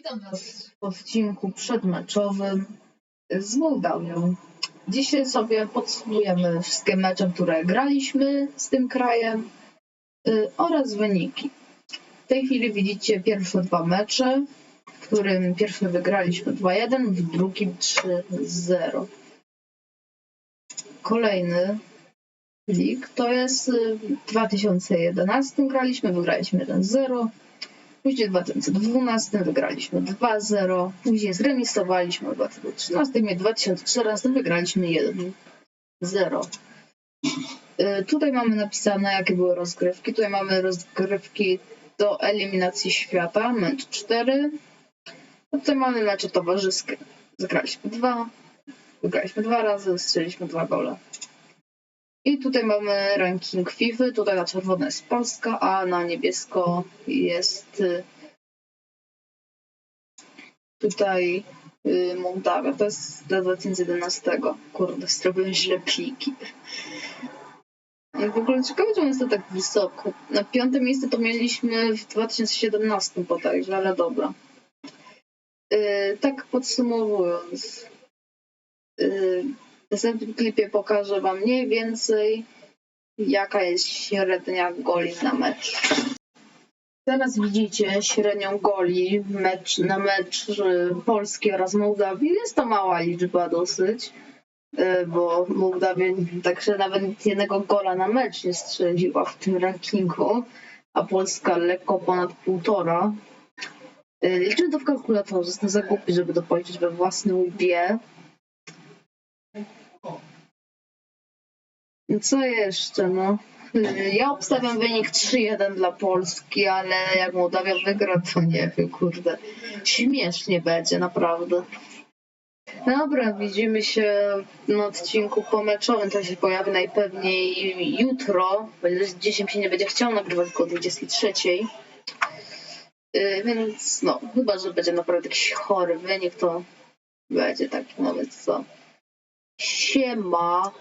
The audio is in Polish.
Witam Was w odcinku przedmeczowym z Mołdawią. Dzisiaj sobie podsumujemy wszystkie mecze, które graliśmy z tym krajem y, oraz wyniki. W tej chwili widzicie pierwsze dwa mecze, w którym pierwszy wygraliśmy 2-1, w drugim 3-0. Kolejny lig to jest y, w 2011 graliśmy, wygraliśmy 1-0. Później w 2012 wygraliśmy 2-0, później zremisowaliśmy w 2013 i w 2014 wygraliśmy 1-0. Y, Tutaj mamy napisane, jakie były rozgrywki. Tutaj mamy rozgrywki do eliminacji świata, mecz 4. A Tutaj mamy mecze towarzyskie. Zagraliśmy dwa, wygraliśmy dwa razy, strzeliliśmy dwa gole. I tutaj mamy ranking FIFA. Tutaj na czerwono jest Polska, a na niebiesko jest y, tutaj y, Mołdawia. To jest do 2011. Kurde, zrobiłem źle pliki. W ogóle ciekawe, czemu jest to tak wysoko. Na piąte miejsce to mieliśmy w 2017 bodajże, ale dobra. Y, tak podsumowując. y, w następnym klipie pokażę Wam mniej więcej, jaka jest średnia goli na mecz. Teraz widzicie średnią goli mecz, na mecz Polski oraz Mołdawii. Jest to mała liczba dosyć, y, bo Mołdawia także nawet jednego gola na mecz nie strzeliła w tym rankingu, a Polska lekko ponad półtora. Y, Liczymy to w kalkulatorze, jestem za głupi, żeby to policzyć we własnym łbie. Co jeszcze, no? Ja obstawiam wynik 3-1 dla Polski, ale jak Mołdawia wygra, to nie wiem, kurde. Śmiesznie będzie, naprawdę. Dobra, widzimy się na odcinku pomeczowym, to się pojawi najpewniej jutro, bo dzisiaj się nie będzie chciał nagrywać tylko o 23. Y, Więc no, chyba, że będzie naprawdę jakiś chory wynik, to będzie taki nawet co. 现麻